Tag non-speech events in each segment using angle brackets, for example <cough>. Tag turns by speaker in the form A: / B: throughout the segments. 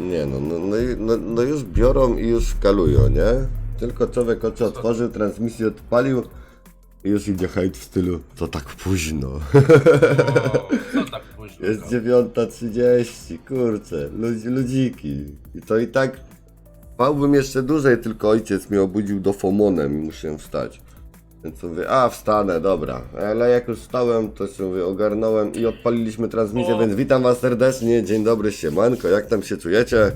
A: Nie no, no, no, no, no już biorą i już kalują, nie? Tylko człowiek oczy otworzył, transmisję odpalił i już idzie hejt w stylu, to tak późno.
B: O, co tak późno?
A: Jest
B: no?
A: 9.30, kurczę, ludzi, ludziki. I to i tak spałbym jeszcze dłużej, tylko ojciec mnie obudził do fomonem i musiałem wstać. Więc mówię, a wstanę, dobra. Ale jak już wstałem, to się mówię, ogarnąłem i odpaliliśmy transmisję,
B: O.
A: więc witam was serdecznie. Dzień dobry, siemanko, jak tam się czujecie?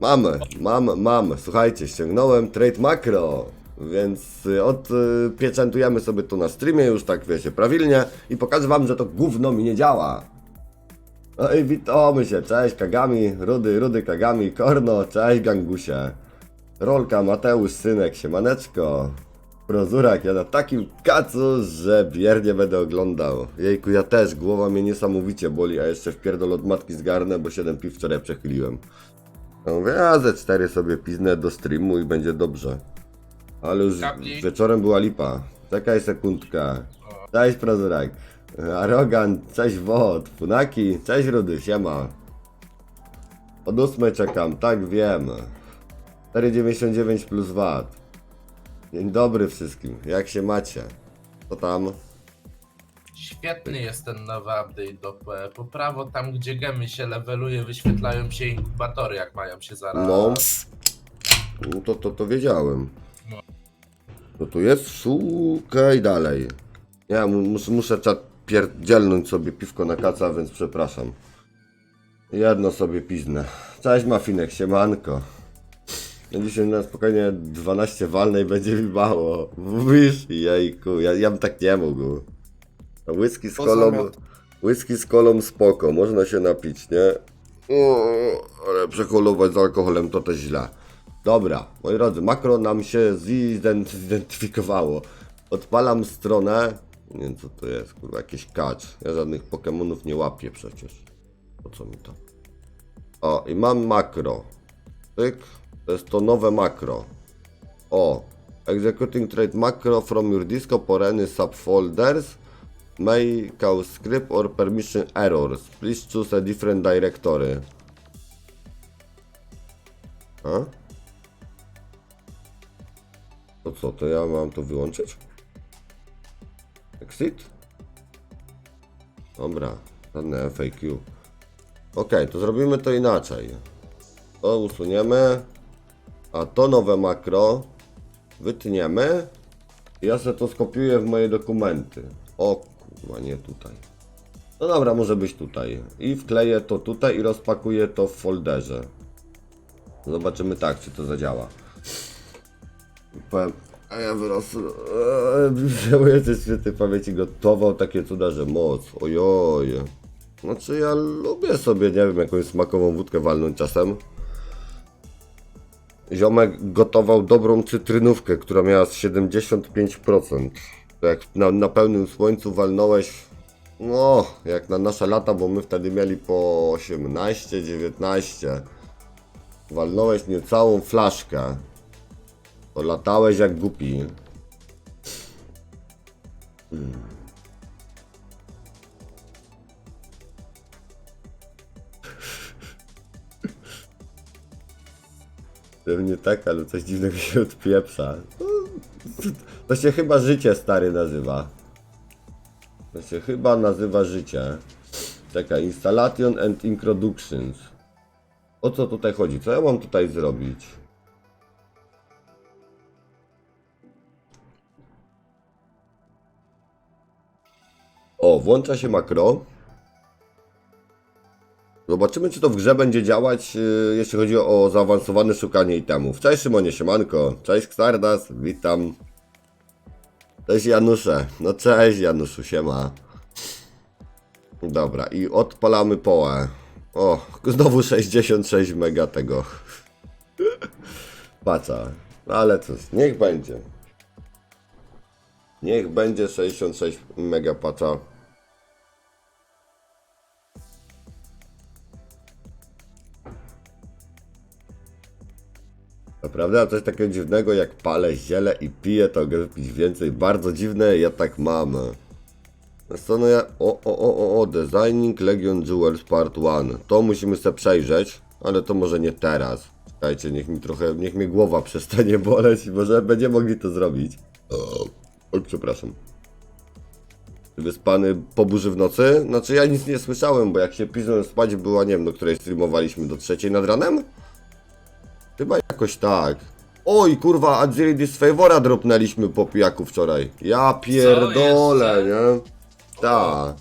A: Mamy, mam, mam. Słuchajcie, ściągnąłem Trade Macro, więc y, odpieczętujemy sobie to na streamie już tak wiecie, prawilnie i pokażę wam, że to gówno mi nie działa. No i witamy się, cześć Kagami, Rudy, Rudy Kagami, Korno, cześć Gangusie. Rolka, Mateusz, Synek, Siemaneczko. Prozurak, ja na takim kacu, że biernie będę oglądał. Jejku, ja też, głowa mnie niesamowicie boli, a jeszcze wpierdol od matki zgarnę, bo 7 piw wczoraj przechyliłem. Ja mówię, a ze 4 sobie piznę do streamu i będzie dobrze. Ale już
B: Kapli.
A: wieczorem była lipa. Czekaj sekundkę. Cześć Prozurak. Arrogant, cześć Wod, Funaki, cześć Rudy, siema. Od 8 czekam, tak wiem. 4,99 plus VAT. Dzień dobry wszystkim, jak się macie? Co tam?
B: Świetny jest ten nowy update do P. Po prawo, tam gdzie gemy się leveluje, wyświetlają się inkubatory, jak mają się zaraz.
A: No. No to, to, to wiedziałem.
B: No.
A: No tu jest, szukaj dalej. Ja mu- muszę, muszę czat pierdzielnąć sobie piwko na kaca, więc przepraszam. Jedno sobie piznę. Cześć Mafinek, siemanko. Dzisiaj na spokojnie 12 walnej będzie mi mało. Mówisz? Jejku, ja, ja bym tak nie mógł. A Whisky z
C: Poza
A: kolą,
C: miot.
A: whisky z kolą spoko, można się napić, nie? O, ale przekolować z alkoholem to też źle. Dobra, moi drodzy, makro nam się zident- zidentyfikowało. Odpalam stronę. Nie wiem co to jest, kurwa, jakiś kacz. Ja żadnych Pokemonów nie łapię przecież. Po co mi to? O, i mam makro. Tyk. To jest to nowe makro. O. Executing trade macro from your disk or any subfolders may cause script or permission errors. Please choose a different directory. A? To co, to ja mam to wyłączyć? Exit? Dobra, żadne FAQ. Ok, to zrobimy to inaczej. To usuniemy, a to nowe makro wytniemy. Ja sobie to skopiuję w moje dokumenty. O kurwa, nie tutaj. No dobra, może być tutaj. I wkleję to tutaj i rozpakuję to w folderze. Zobaczymy tak, czy to zadziała. A ja wyrosłem. Eee, <laughs> tej świętej pamięci gotował takie cuda, że moc. Ojoj. Znaczy ja lubię sobie, nie wiem, jakąś smakową wódkę walnąć czasem. Ziomek gotował dobrą cytrynówkę, która miała z 75%. To Jak na, na pełnym słońcu walnąłeś, no, jak na nasze lata, bo my wtedy mieli po 18, 19. Walnąłeś niecałą flaszkę. To latałeś jak głupi. Pewnie tak, ale coś dziwnego się odpieprza. No, To się chyba życie stary nazywa. To się chyba nazywa życie. Czekaj, installation and introductions. O co tutaj chodzi? Co ja mam tutaj zrobić? O, włącza się makro. Zobaczymy, czy to w grze będzie działać, yy, jeśli chodzi o zaawansowane szukanie itemów. Cześć Szymonie, siemanko. Cześć Xardas, witam. Cześć Janusze. No cześć Januszu, siema. Dobra, i odpalamy połę. O, znowu 66 mega tego. Paca. Ale cóż, niech będzie. Niech będzie 66 mega paca. Naprawdę, coś takiego dziwnego jak palę ziele i piję, to mogę pić więcej. Bardzo dziwne, ja tak mam. No ja... O, o, o, o, o, Designing Legion Jewels Part 1. To musimy sobie przejrzeć, ale to może nie teraz. Czekajcie, niech mi trochę, niech mi głowa przestanie <laughs> boleć, może będziemy mogli to zrobić. Oj, przepraszam. Wyspany po burzy w nocy? Znaczy ja nic nie słyszałem, bo jak się pisałem spać była, nie wiem, do której streamowaliśmy, do trzeciej nad ranem? Chyba jakoś tak. Oj, kurwa, Adziridis Favora dropnęliśmy po pijaku wczoraj. Ja pierdolę, nie? Ta.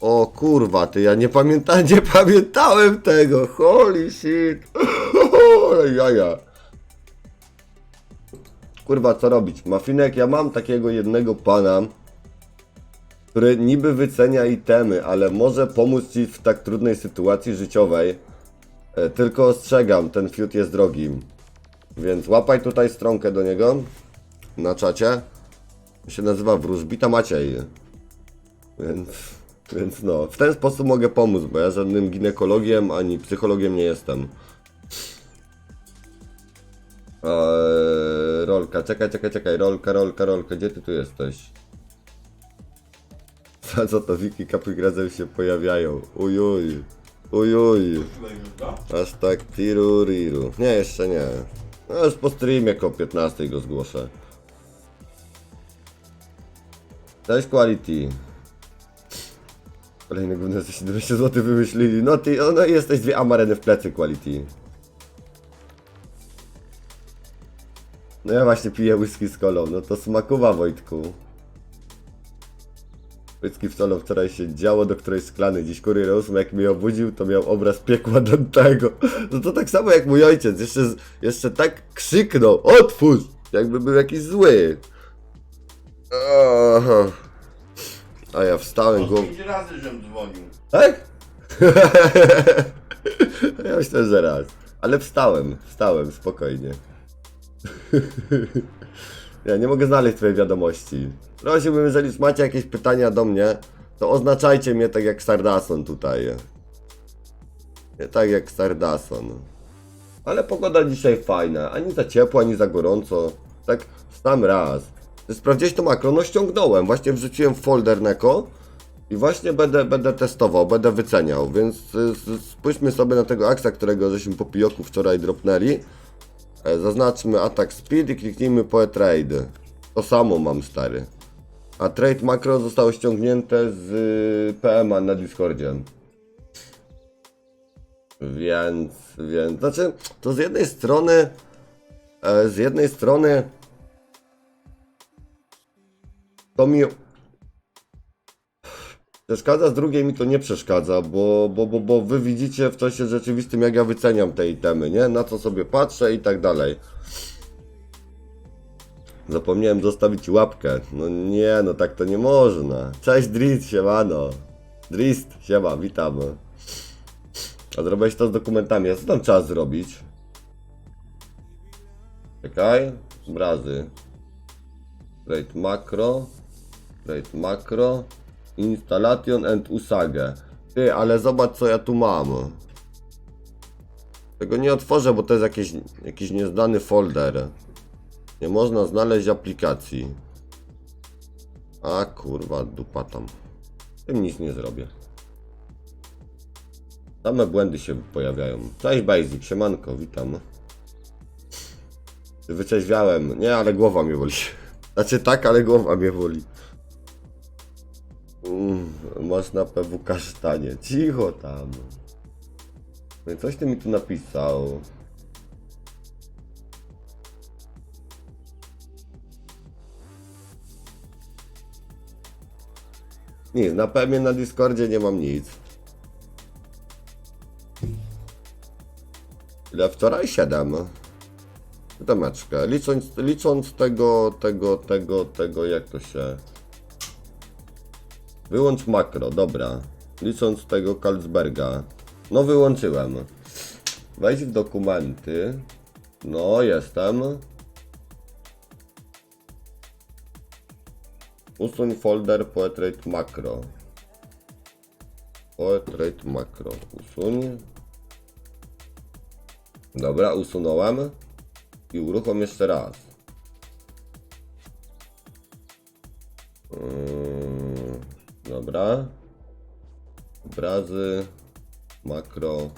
A: O kurwa, ty, ja nie pamiętałem, <laughs> nie pamiętałem tego. Holy shit. <laughs> Jaja. Kurwa, co robić? Mafinek, ja mam takiego jednego pana, który niby wycenia itemy, ale może pomóc ci w tak trudnej sytuacji życiowej. E, Tylko ostrzegam, ten fiut jest drogi. Więc łapaj tutaj stronkę do niego na czacie. Się nazywa Wróżbita Maciej. Więc, więc no, w ten sposób mogę pomóc, bo ja żadnym ginekologiem ani psychologiem nie jestem. Eee, rolka, czekaj, czekaj, czekaj, rolka, rolka, rolka, gdzie ty tu jesteś? Za <laughs> co to Wiki Kapigrazem się pojawiają? Ujuj, ujuj. Aż tak tiruriru. Nie, jeszcze nie. No już po streamie koło 15 go zgłoszę. Cześć Quality. Kolejny gówno za 17 zł wymyślili. No ty, no, jesteś dwie amareny w plecy Quality. No ja właśnie piję whisky z kolą, no to smakuwa Wojtku. Whisky w solo wczoraj się działo do którejś szklany. Dziś kurier 8 jak mnie obudził, to miał obraz piekła Dantego. No to tak samo jak mój ojciec, jeszcze, jeszcze tak krzyknął, otwórz! Jakby był jakiś zły. Aha. A ja wstałem głową.
C: Pięć razy, żem dzwonił.
A: Tak? <laughs> ja myślę, że raz. Ale wstałem, wstałem, spokojnie. <laughs> ja nie mogę znaleźć twojej wiadomości. Prosiłbym, jeżeli już macie jakieś pytania do mnie, to oznaczajcie mnie tak jak Sardason tutaj. Nie tak jak Sardason. Ale pogoda dzisiaj fajna, ani za ciepło, ani za gorąco. Tak sam raz. Sprawdziłeś to makro? No ściągnąłem, właśnie wrzuciłem folder Neko i właśnie będę, będę testował, będę wyceniał, więc y, spójrzmy sobie na tego aksa, którego żeśmy po pijoku wczoraj dropnęli. E, Zaznaczmy atak speed i kliknijmy po trade. To samo mam stary. A trade makro zostało ściągnięte z y, PMA na Discordzie. Więc, więc, znaczy, to z jednej strony, e, z jednej strony to mi przeszkadza, z drugiej mi to nie przeszkadza, bo, bo, bo, bo wy widzicie w czasie rzeczywistym, jak ja wyceniam te itemy, nie? Na co sobie patrzę i tak dalej. Zapomniałem zostawić łapkę. No nie, no tak to nie można. Cześć Drist, siemano. Drist, siema, witam. A zrobiłeś to z dokumentami, a co tam trzeba zrobić? Czekaj, obrazy. Create macro. Create macro. Installation and usage. Ty, ale zobacz co ja tu mam. Tego nie otworzę, bo to jest jakiś, jakiś nieznany folder. Nie można znaleźć aplikacji. A kurwa, dupa tam. Tym nic nie zrobię. Same błędy się pojawiają. Cześć Basic, siemanko, witam. Wyczeźwiałem. Nie, ale głowa mnie boli. <laughs> Znaczy tak, ale głowa mnie boli. Mm, masz na PW kasztanie. Cicho tam. No i coś ty mi tu napisał. Nic, na pewnie na Discordzie nie mam nic. Ile wczoraj? 7. Domeczkę. Licząc, licząc tego, tego, tego, tego, jak to się... Wyłącz makro, dobra. Licząc tego Carlsberga. No wyłączyłem. Wejdź w dokumenty. No, jestem. Usuń folder Poetrate Macro. Poetrate Macro. Usuń. Dobra, usunąłem. I uruchom jeszcze raz. Yy, Dobra. Obrazy. Makro.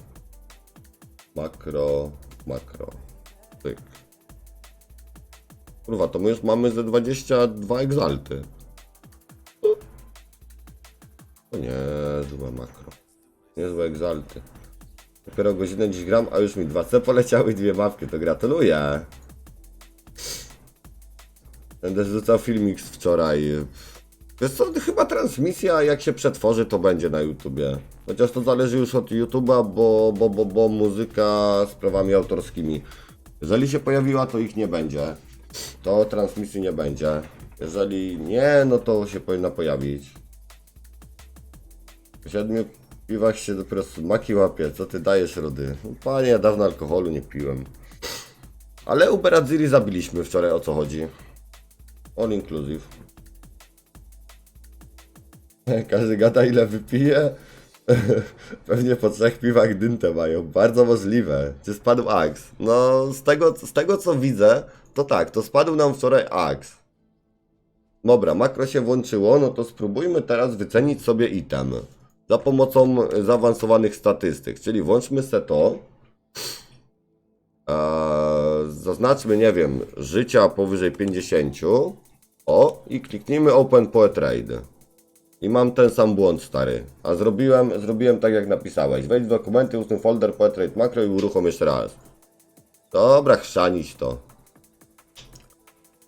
A: Makro. Makro. Tyk. Kurwa, to my już mamy ze 22 egzalty. Niezłe makro. Niezłe egzalty. Dopiero godzinę dziś gram, a już mi 2C poleciały dwie mapki, to gratuluję. Będę rzucał filmik z wczoraj. Wiesz co, chyba transmisja jak się przetworzy to będzie na YouTubie. Chociaż to zależy już od YouTuba, bo, bo, bo, bo muzyka z prawami autorskimi. Jeżeli się pojawiła, to ich nie będzie. To transmisji nie będzie. Jeżeli nie, no to się powinna pojawić. Siedmiu piwach się dopiero smaki łapie. Co ty dajesz, Rody? No, Panie, ja dawno alkoholu nie piłem. Ale Uberadziri zabiliśmy wczoraj, o co chodzi? All inclusive. <laughs> Każdy gada ile wypije. <laughs> Pewnie po trzech piwach dyntę mają. Bardzo możliwe. Czy spadł Axe? No, z tego, z tego co widzę, to tak, to spadł nam wczoraj Axe. Dobra, makro się włączyło, no to spróbujmy teraz wycenić sobie item. Za pomocą zaawansowanych statystyk, czyli włączmy se to. Eee, zaznaczmy, nie wiem, życia powyżej 50. O, i kliknijmy Open Poet Trade. I mam ten sam błąd, stary. A zrobiłem, zrobiłem tak jak napisałeś. Wejdź w dokumenty, usuń folder Poet Trade Macro i uruchom jeszcze raz. Dobra, chrzanić to.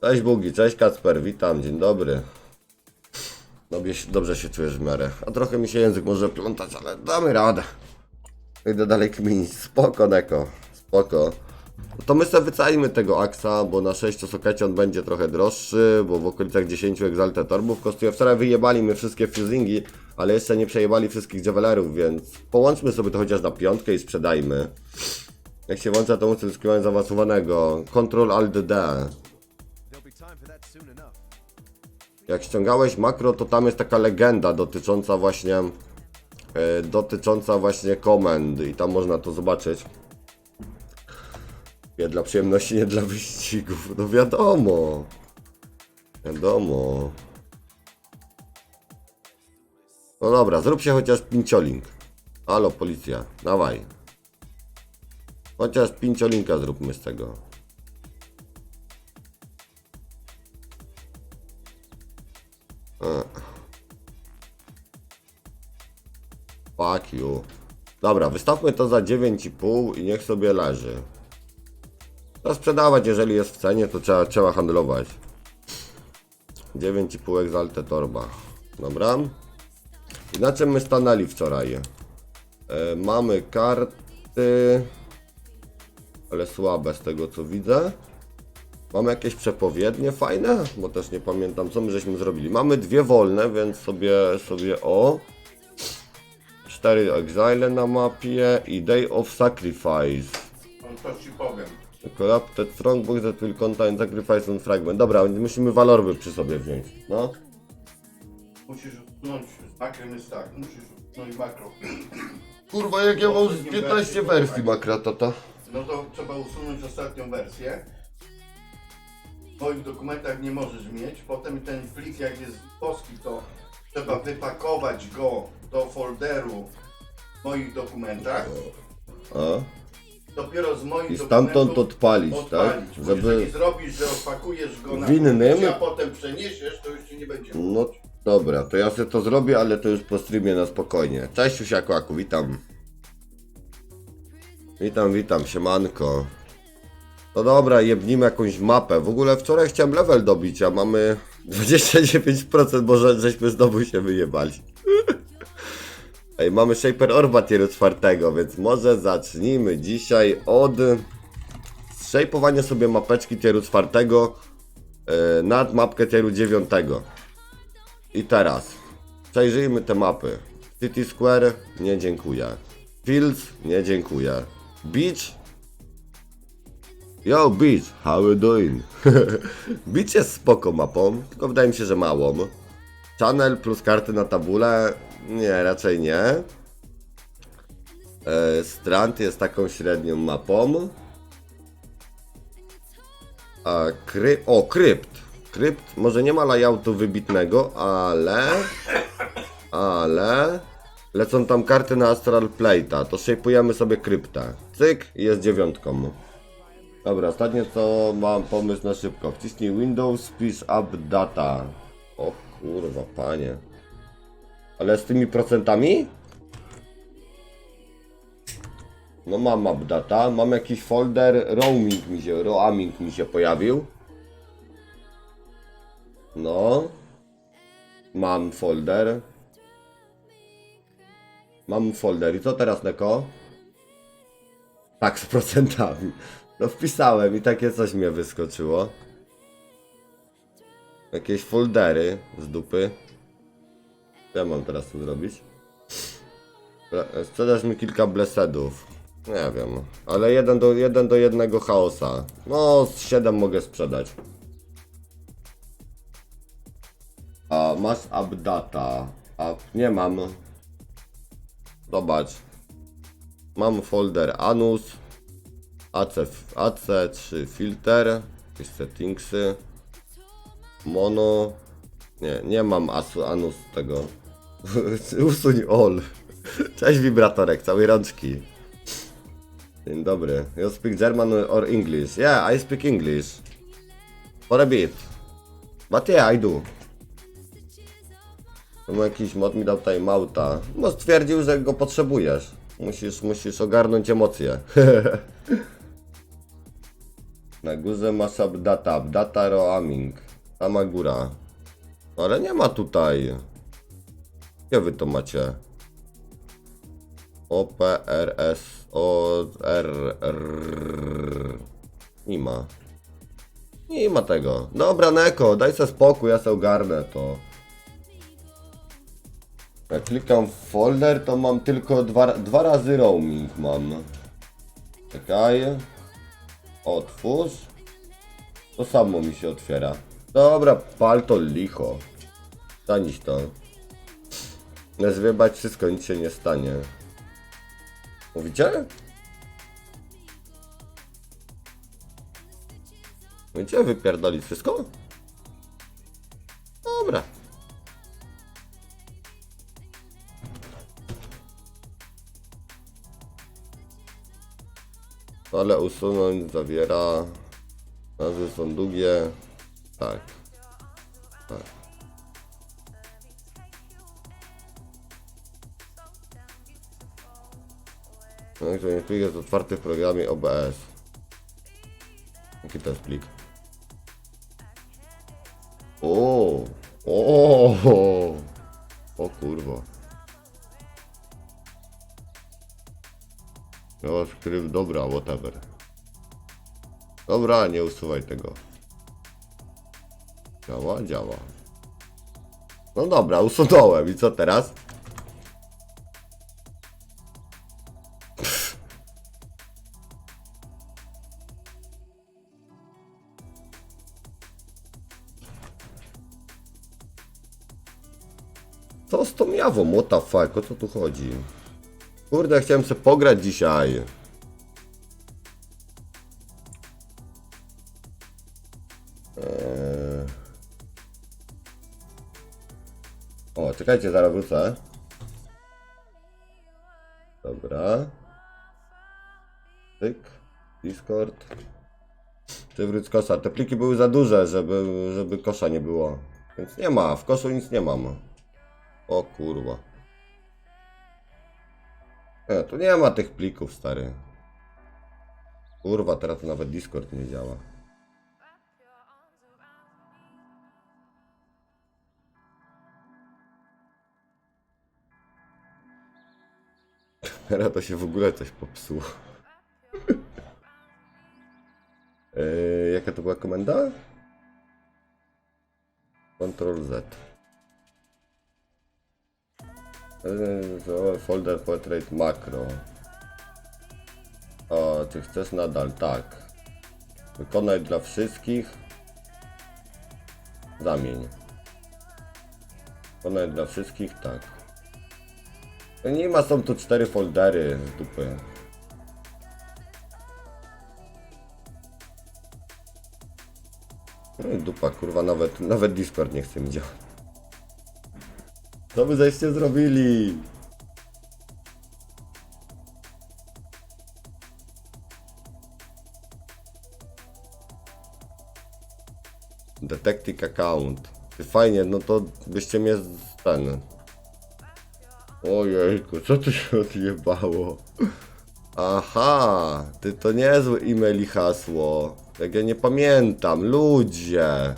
A: Cześć Bugi, cześć Kacper, witam, dzień dobry. Dobrze, dobrze się czujesz w miarę. A trochę mi się język może plątać, ale damy radę. Idę dalej kminić. Spoko, Neko. Spoko. To my sobie wycajmy tego aksa, bo na 6 sokecie on będzie trochę droższy, bo w okolicach 10 egzalte torbów kosztuje. Wczoraj wyjebali my wszystkie fusingi, ale jeszcze nie przejebali wszystkich javelerów, więc połączmy sobie to chociaż na piątkę i sprzedajmy. Jak się włącza to muszę zyskiwania zaawansowanego. Ctrl Alt D. Jak ściągałeś makro, to tam jest taka legenda dotycząca właśnie e, dotycząca właśnie komend i tam można to zobaczyć. Nie dla przyjemności, nie dla wyścigów. No wiadomo. Wiadomo. No dobra, zrób się chociaż pincioling. Halo, policja, dawaj. Chociaż pinciolinka zróbmy z tego. Fuck you. Dobra, wystawmy to za 9,5 i niech sobie leży. To sprzedawać, jeżeli jest w cenie, to trzeba, trzeba handlować. 9,5 egzalte torba. Dobra. I na czym my stanęli wczoraj? E, mamy karty, ale słabe z tego co widzę. Mamy jakieś przepowiednie fajne, bo też nie pamiętam co my żeśmy zrobili. Mamy dwie wolne, więc sobie, sobie o. Cztery exile na mapie i Day of Sacrifice.
D: To ci powiem.
A: Corrupted Strongbox that will contain sacrifice on fragment. Dobra, musimy walorby przy sobie wziąć. No.
D: Musisz usunąć, makrem jest tak, musisz usunąć makro. <clears throat>
A: Kurwa, jak ja mam z 15 wersji makra, tata.
D: No to trzeba usunąć ostatnią wersję. W moich dokumentach nie możesz mieć. Potem ten plik jak jest polski, to trzeba wypakować go do folderu w moich dokumentach.
A: A?
D: Dopiero z moich
A: I stamtąd
D: dokumentów
A: odpalić, tak?
D: odpalić. Bo
A: Żeby-
D: Jeżeli zrobisz, że odpakujesz go na
A: W innym?
D: płycie, a potem przeniesiesz, to już ci nie będzie.
A: No dobra, to ja sobie to zrobię, ale to już po streamie na spokojnie. Cześć Siusiaku, Aku, witam. Witam, witam, siemanko. No dobra, jebnijmy jakąś mapę. W ogóle wczoraj chciałem level dobić, a mamy <laughs> 29%, może żeśmy znowu się wyjebali. <laughs> Ej, mamy Shaper Orba tieru czwartego, więc może zacznijmy dzisiaj od shapeowania sobie mapeczki tieru czwartego yy, nad mapkę tieru dziewiątego. I teraz przejrzyjmy te mapy. City Square, nie dziękuję. Fields, nie dziękuję. Beach. Yo, Beach, how you doing? <laughs> Beach jest spoko mapą, tylko wydaje mi się, że małą. Channel plus karty na tabule, nie, raczej nie. E, Strand jest taką średnią mapą. A kry... O, krypt. Krypt może nie ma layoutu wybitnego, ale... Ale lecą tam karty na Astral Plate'a, to shape'ujemy sobie kryptę. Cyk jest dziewiątką. Dobra, ostatnie co mam pomysł na szybko. Wciśnij Windows, wpisz updata. O kurwa, panie. Ale z tymi procentami? No mam updata, mam jakiś folder, roaming mi się, roaming mi się pojawił. No. Mam folder. Mam folder i co teraz Neko? Tak, z procentami. No wpisałem i takie coś mnie wyskoczyło. Jakieś foldery z dupy. Co ja mam teraz tu zrobić? Sprzedaż mi kilka blesedów. Nie wiem, ale jeden do, jeden do jednego chaosa. No, z 7 mogę sprzedać. A masz updata. A nie mam. Zobacz. Mam folder Anus. AC, AC3 filter. Jakieś settingsy. Mono. Nie, nie mam asu, Anus tego. <laughs> Usuń all. Cześć wibratorek, całej rączki. Dzień dobry. You speak German or English? Yeah, I speak English. For a bit. But yeah, I do. Tam jakiś mod mi dał timeouta. No stwierdził, że go potrzebujesz. Musisz, musisz ogarnąć emocje. <laughs> Na górze masz updata, updata roaming. Sama góra. Ale nie ma tutaj. Gdzie wy to macie? O, P, R, S, O, R, R. Nie ma. Nie ma tego. Dobra, Neko, daj sobie spokój, ja sobie ogarnę to. Jak klikam w folder, to mam tylko dwa, dwa razy roaming mam. Czekaj. Otwórz. To samo mi się otwiera. Dobra, pal to licho. Zanieś to. Zwiebać wszystko, nic się nie stanie. Mówicie? Mówicie wypierdolić wszystko? Dobra. Ale usunąć zawiera. Nazwy są długie. Tak. Tak. Nie plik jest otwarty w programie OBS. Jaki to jest plik? O, o, o kurwa. No, skrypt, dobra, whatever. Dobra, nie usuwaj tego. Działa, działa. No dobra, usunąłem i co teraz? Co z tą jawą? What the fuck? O co tu chodzi? Kurde, chciałem sobie pograć dzisiaj. Eee... O, czekajcie, zaraz wrócę. Dobra. Tyk. Discord. Przywróć kosza. Te pliki były za duże, żeby, żeby kosza nie było. Więc nie ma, w koszu nic nie mam. O kurwa. Nie, tu nie ma tych plików, stary. Kurwa, teraz nawet Discord nie działa. Teraz to się w ogóle coś popsuło. Yy, jaka to była komenda? Ctrl Z. Folder portrait macro. O, ty chcesz nadal, tak. Wykonaj dla wszystkich. Zamień. Wykonaj dla wszystkich, tak. Nie ma, są tu cztery foldery z dupy. No i dupa, kurwa, nawet, nawet Discord nie chce mi działać. Co wy żeście zrobili? Detective account. Ty Fajnie, no to byście mnie z- ten. Ojejku, co tu się odjebało? Aha, ty to niezły e-mail i hasło. Jak ja nie pamiętam, ludzie.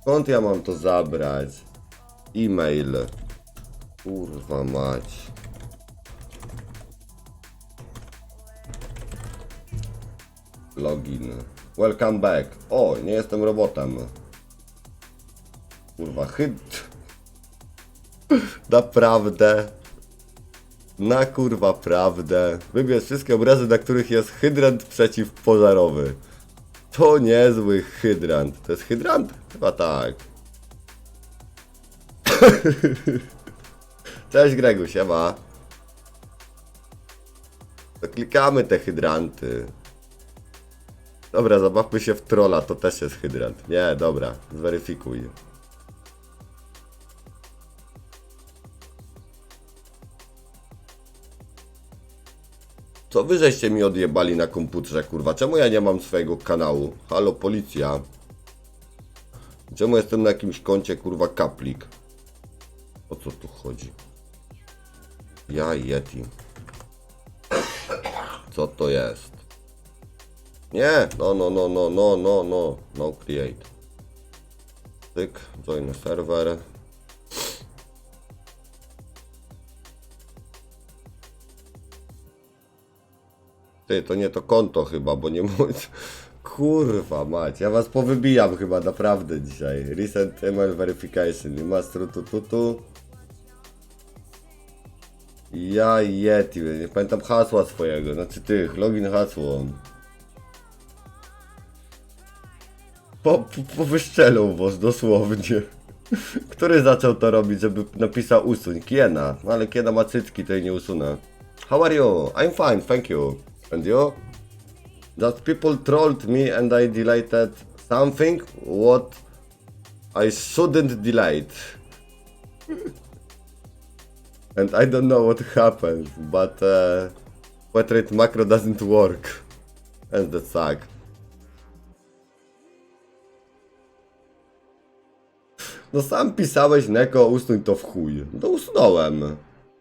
A: Skąd ja mam to zabrać? E-mail. Kurwa mać. Login. Welcome back. O, nie jestem robotem. Kurwa, hyd. <laughs> Naprawdę. Na kurwa prawdę. Wybierz wszystkie obrazy, na których jest hydrant przeciwpożarowy. To niezły hydrant. To jest hydrant? Chyba tak. <laughs> Cześć Gregu, siema. To klikamy te hydranty. Dobra, zabawmy się w trolla, to też jest hydrant. Nie, dobra, zweryfikuj. Co wy żeście mi odjebali na komputerze, kurwa? Czemu ja nie mam swojego kanału? Halo, policja. Czemu jestem na jakimś koncie, kurwa, kaplik? O co tu chodzi? Ja Yeti. Co to jest? Nie! No, no, no, no, no, no, no, no, create. Tyk, join server. Ty, to nie to konto chyba, bo nie <laughs> mój... Kurwa mać, ja was powybijam chyba naprawdę dzisiaj. Recent email verification, you must tu tu Ja Yeti, nie pamiętam hasła swojego, znaczy tych, login hasło. Po, po, po wyszczelą was dosłownie. <laughs> Który zaczął to robić, żeby napisał usuń? Kiena, no ale Kiena ma cycki, to jej nie usunę. How are you? I'm fine, thank you. And you? That people trolled me and I deleted something what I shouldn't delete. <laughs> and I don't know what happened, but uh, portrait macro doesn't work. And that suck. No sam pisałeś Neko, usuń to w chuj. No usunąłem.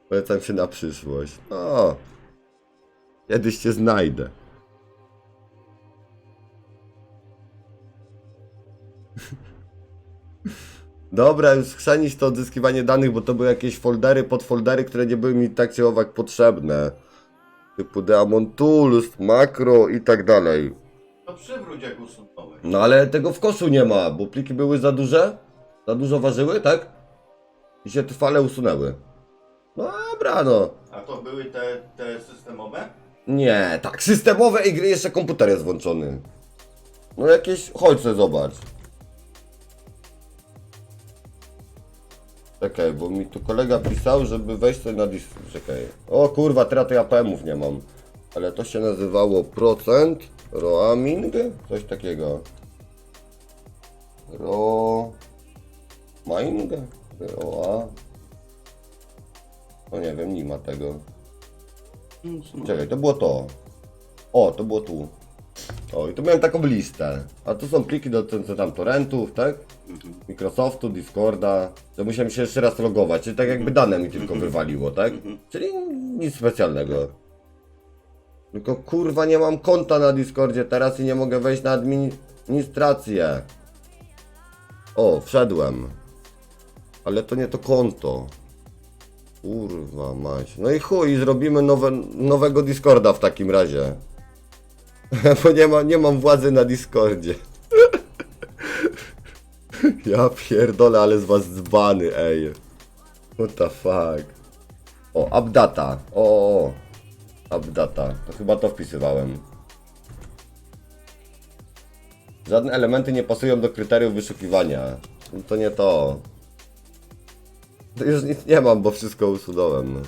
A: Polecam się na przyszłość. No. Kiedyś cię znajdę. Dobra, już chrzanić to odzyskiwanie danych, bo to były jakieś foldery, podfoldery, które nie były mi tak czy owak potrzebne. Typu Demon Tools, makro i tak dalej.
D: To przywróć jak usunąłeś.
A: No ale tego w koszu nie ma, bo pliki były za duże? Za dużo ważyły, tak? I się trwale usunęły. No dobra, no.
D: A to były te, te systemowe?
A: Nie, tak, systemowe i gry jeszcze komputer jest włączony. No jakieś, chodź sobie zobacz. Czekaj, bo mi tu kolega pisał, żeby wejść sobie na disk. Czekaj. O kurwa, teraz to ja PM-ów nie mam. Ale to się nazywało procent roaming? Coś takiego. Ro... Mining? Roa... No nie wiem, nie ma tego. Czekaj, to było to. O, to było tu. O, i tu miałem taką listę. A tu są pliki dotyczące tam torrentów, tak? Microsoftu, Discorda. To musiałem się jeszcze raz logować, czyli tak jakby dane mi tylko wywaliło, tak? Czyli nic specjalnego. Tylko kurwa nie mam konta na Discordzie teraz i nie mogę wejść na administrację. O, wszedłem. Ale to nie to konto. Kurwa mać. No i chuj, zrobimy nowe, nowego Discorda w takim razie. <laughs> Bo nie, ma, nie mam władzy na Discordzie. <laughs> ja pierdolę, ale z was dzbany, ej. What the fuck. O, updata. O, o, o. To chyba to wpisywałem. Żadne elementy nie pasują do kryteriów wyszukiwania. To nie to. To już nic nie mam, bo wszystko usunąłem.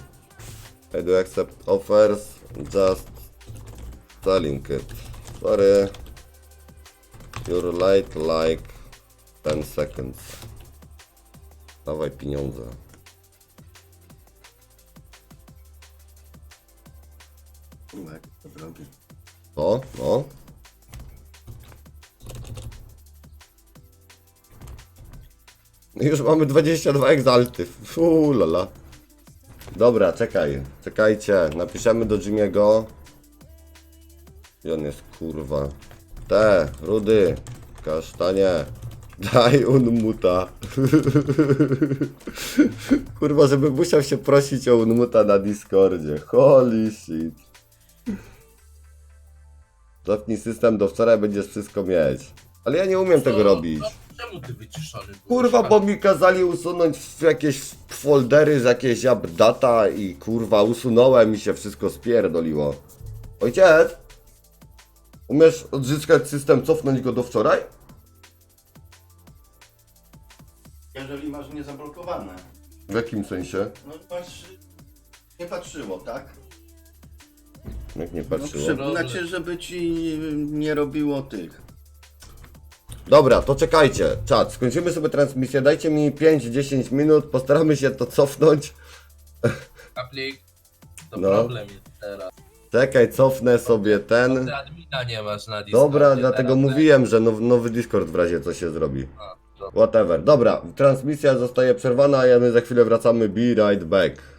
A: I do accept offers, just selling it. Sorry. Your late like 10 seconds. Dawaj pieniądze.
D: No,
A: jak to robi? To, no. Już mamy 22 egzalty. Fuu, lala. Dobra, czekaj. Czekajcie. Napiszemy do Jimiego. I on jest kurwa. Te, rudy, kasztanie. Daj unmuta. kurwa, żeby musiał się prosić o unmuta na Discordzie. Holy shit. Zapnij system do wczoraj, będziesz wszystko mieć. Ale ja nie umiem tego robić.
B: No, czemu ty wyciszony byłeś?
A: Kurwa, bo mi kazali usunąć w jakieś foldery z jakieś updata i kurwa usunąłem i się wszystko spierdoliło. Ojciec! Umiesz odzyskać system, cofnąć go do wczoraj?
D: Jeżeli masz niezablokowane.
A: W jakim sensie?
D: No masz... Nie patrzyło, tak?
A: Jak nie
D: No
A: patrzyło.
D: przy, znaczy, żeby ci nie robiło tych.
A: Dobra, to czekajcie. Czat, skończymy sobie transmisję. Dajcie mi 5-10 minut, postaramy się to cofnąć.
B: Kaplik, to
A: No.
B: problem jest teraz.
A: Czekaj, cofnę sobie ten.
B: Ty admina nie masz na Discordzie.
A: Dobra, dlatego
B: teraz,
A: mówiłem, że now, nowy Discord w razie co się zrobi.
B: A.
A: Whatever. Dobra, transmisja zostaje przerwana, a my za chwilę wracamy. Be right back.